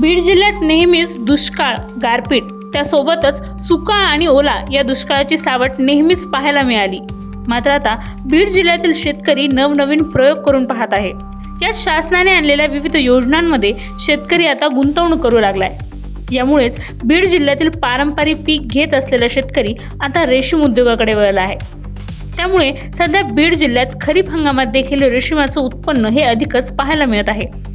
बीड जिल्ह्यात नेहमीच दुष्काळ गारपीट. त्यासोबतच सुका आणि ओला या दुष्काळाची सावट नेहमीच पाहायला मिळाली. मात्र आता बीड जिल्ह्यातील शेतकरी नवनवीन प्रयोग करून पाहत आहे. या शासनाने आणलेल्या विविध योजनांमध्ये शेतकरी आता गुंतवणूक करू लागलाय. यामुळेच बीड जिल्ह्यातील पारंपरिक पीक घेत असलेला शेतकरी आता रेशीम उद्योगाकडे वळला आहे. त्यामुळे सध्या बीड जिल्ह्यात खरीप हंगामात देखील रेशीमाचं उत्पन्न हे अधिकच पाहायला मिळत आहे.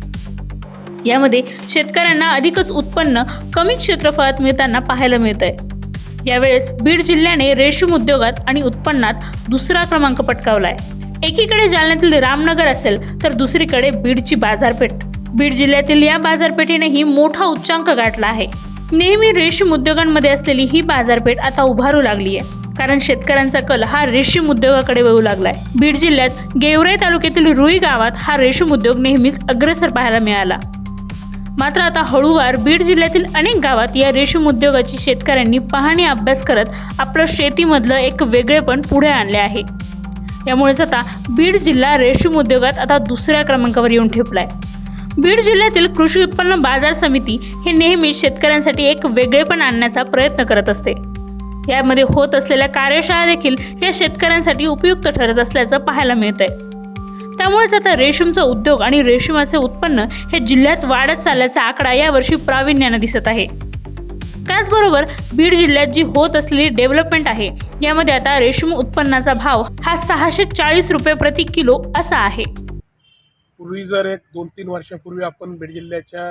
यामध्ये शेतकऱ्यांना अधिकच उत्पन्न कमी क्षेत्रफळात मिळताना पाहायला मिळत आहे यावेळेस बीड जिल्ह्याने रेशीम उद्योगात आणि उत्पन्नात दुसरा क्रमांक पटकावला आहे एकीकडे जालन्यातील रामनगर असेल तर दुसरीकडे बीडची बाजारपेठ. बीड जिल्ह्यातील या बाजारपेठेनेही मोठा उच्चांक गाठला आहे. नेहमी रेशीम उद्योगांमध्ये असलेली ही बाजारपेठ आता उभारू लागली आहे कारण शेतकऱ्यांचा कल हा रेशीम उद्योगाकडे वळू लागलाय. बीड जिल्ह्यात गेवराई तालुक्यातील रुई गावात हा रेशीम उद्योग नेहमीच अग्रेसर पाहायला मिळाला. मात्र आता हळूवार बीड जिल्ह्यातील अनेक गावात या रेशीम उद्योगाची शेतकऱ्यांनी पाहणी अभ्यास करत आपलं शेतीमधलं एक वेगळेपण पुढे आणले आहे. यामुळेच आता बीड जिल्हा रेशीम उद्योगात आता दुसऱ्या क्रमांकावर येऊन ठेपलाय. बीड जिल्ह्यातील कृषी उत्पन्न बाजार समिती हे नेहमी शेतकऱ्यांसाठी एक वेगळेपण आणण्याचा प्रयत्न करत असते. यामध्ये होत असलेल्या कार्यशाळा देखील या शेतकऱ्यांसाठी उपयुक्त ठरत असल्याचं पाहायला मिळतंय. त्यामुळेच आता रेशीमचा उद्योग आणि रेशीमाचे उत्पन्न हे जिल्ह्यात वाढत चालल्याचा आकडा यावर्षी प्रावीण्यानं दिसत आहे. त्याचबरोबर बीड जिल्ह्यात जी होत असलेली डेव्हलपमेंट आहे यामध्ये आता रेशीम उत्पन्नाचा भाव हा सहाशे चाळीस रुपये प्रति किलो असा आहे. पूर्वी जर एक दोन तीन वर्षापूर्वी आपण बीड जिल्ह्याच्या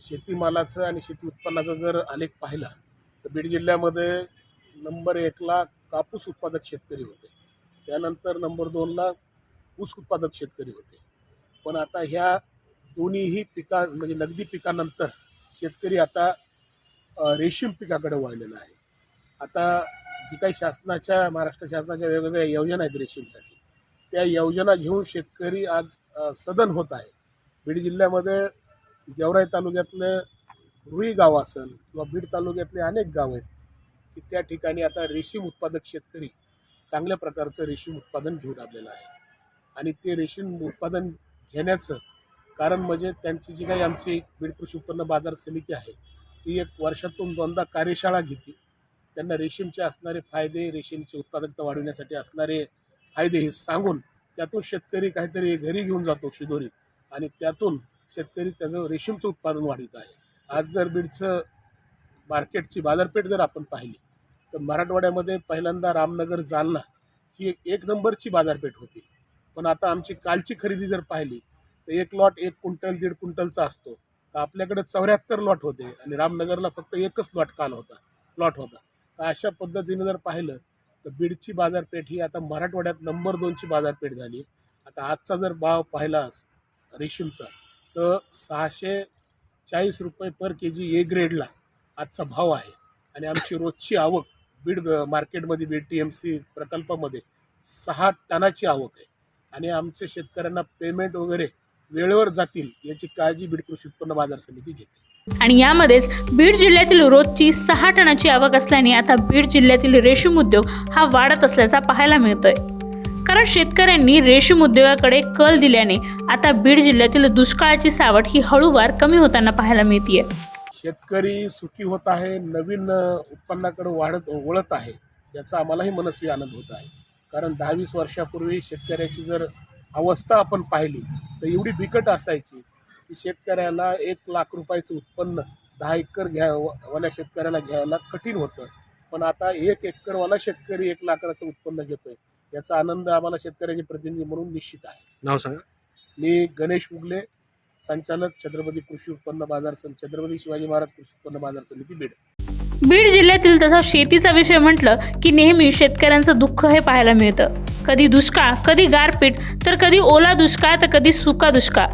शेतीमालाचं आणि शेती उत्पन्नाचा जर आलेख पाहिला तर बीड जिल्ह्यामध्ये नंबर एकला कापूस उत्पादक शेतकरी होते. त्यानंतर नंबर दोनला ऊस उत्पादक शेतकरी होते. पण आता ह्या दोन्हीही पिका म्हणजे नगदी पिकानंतर शेतकरी आता रेशीम पिकाकडे वळलेला आहे. आता जी काही शासनाच्या महाराष्ट्र शासनाच्या वेगवेगळ्या योजना आहेत रेशीमसाठी त्या योजना घेऊन शेतकरी आज सदन होत आहे. बीड जिल्ह्यामध्ये गेवराई तालुक्यातलं रुई गाव असेल किंवा बीड तालुक्यातले अनेक गाव आहेत की त्या ठिकाणी आता रेशीम उत्पादक शेतकरी चांगल्या प्रकारचं रेशीम उत्पादन घेऊन आलेलं आहे. आणि ते रेशीम उत्पादन घेण्याचं कारण म्हणजे त्यांची जी काही आमची बीड कृषी उत्पन्न बाजार समिती आहे ती एक वर्षातून दोनदा कार्यशाळा घेते. त्यांना रेशीमचे असणारे फायदे रेशीमची उत्पादकता वाढवण्यासाठी असणारे फायदे हे सांगून त्यातून शेतकरी काहीतरी घरी घेऊन जातो शिदोरी आणि त्यातून शेतकरी त्याचं रेशीमचं उत्पादन वाढीत आहे. आज जर बीडचं मार्केटची बाजारपेठ जर आपण पाहिली तर मराठवाड्यामध्ये पहिल्यांदा रामनगर जालना ही एक नंबरची बाजारपेठ होती. पण आता आमची कालची खरेदी जर पाहिली तर एक लॉट एक क्विंटल दीड क्विंटलचा असतो. तर आपल्याकडे चौऱ्याहत्तर लॉट होते आणि रामनगरला फक्त एकच लॉट काल होता लॉट होता. तर अशा पद्धतीने जर पाहिलं तर बीडची बाजारपेठ ही आता मराठवाड्यात नंबर दोनची बाजारपेठ झाली. आता आजचा जर भाव पाहिला रेशीमचा तर सहाशे चाळीस रुपये पर के जी ए ग्रेडला आजचा भाव आहे. आणि आमची रोजची आवक बीड मार्केटमध्ये बीड टी एम सी प्रकल्पामध्ये सहा टनाची आवक आहे. आणि आमच्या शेतकऱ्यांना पेमेंट वगैरे वेळेवर जातील याची काळजी बीड कृषी उत्पन्न बाजार समिती घेते. आणि यामध्येच बीड जिल्ह्यातील रोजची सहा टनाची आवक असल्याने आता बीड जिल्ह्यातील रेशीम उद्योग हा वाढत असल्याचा पाहायला मिळतोय. कारण शेतकऱ्यांनी रेशीम उद्योगाकडे कल दिल्याने आता बीड जिल्ह्यातील दुष्काळाची सावट ही हळूवार कमी होताना पाहायला मिळतीये. शेतकरी सुखी होत आहे नवीन उत्पन्नाकडे वाढत वळत आहे याचा आम्हालाही मनस्वी आनंद होत आहे. कारण दहा वीस वर्षापूर्वी शेतकऱ्याची जर अवस्था आपण पाहिली तर एवढी बिकट असायची की शेतकऱ्याला एक लाख रुपयाचं उत्पन्न दहा एकर घ्या वाल्या शेतकऱ्याला घ्यायला कठीण होतं. पण आता एक एकरवाला शेतकरी एक लाखाचं उत्पन्न घेतोय. याचा आनंद आम्हाला शेतकऱ्याचे प्रतिनिधी म्हणून निश्चित आहे. नाव सांगा. मी गणेश मुगले संचालक छत्रपती कृषी उत्पन्न बाजार समिती छत्रपती शिवाजी महाराज कृषी उत्पन्न बाजार समिती बीड. बीड जिल्ह्यातील तसा शेतीचा विषय म्हटलं की नेहमी शेतकऱ्यांचं दुःख हे पाहायला मिळतं. कधी दुष्काळ कधी गारपीट तर कधी ओला दुष्काळ तर कधी सुका दुष्काळ.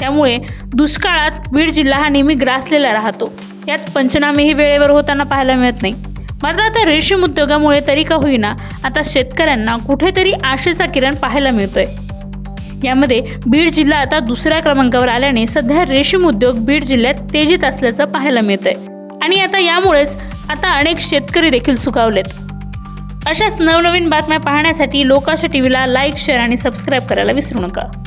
त्यामुळे दुष्काळात बीड जिल्हा हा नेहमी ग्रासलेला राहतो. यात पंचनामेही वेळेवर होताना पाहायला मिळत नाही. मात्र आता रेशीम उद्योगामुळे तरी का होईना आता शेतकऱ्यांना कुठेतरी आशेचा किरण पाहायला मिळतोय. यामध्ये बीड जिल्हा आता दुसऱ्या क्रमांकावर आल्याने सध्या रेशीम उद्योग बीड जिल्ह्यात तेजीत असल्याचं पाहायला मिळतंय. आणि आता यामुळेच आता अनेक शेतकरी देखील सुखावलेत. अशाच नवनवीन बातम्या पाहण्यासाठी लोकाशा टीव्हीला लाईक शेअर आणि सबस्क्राईब करायला विसरू नका.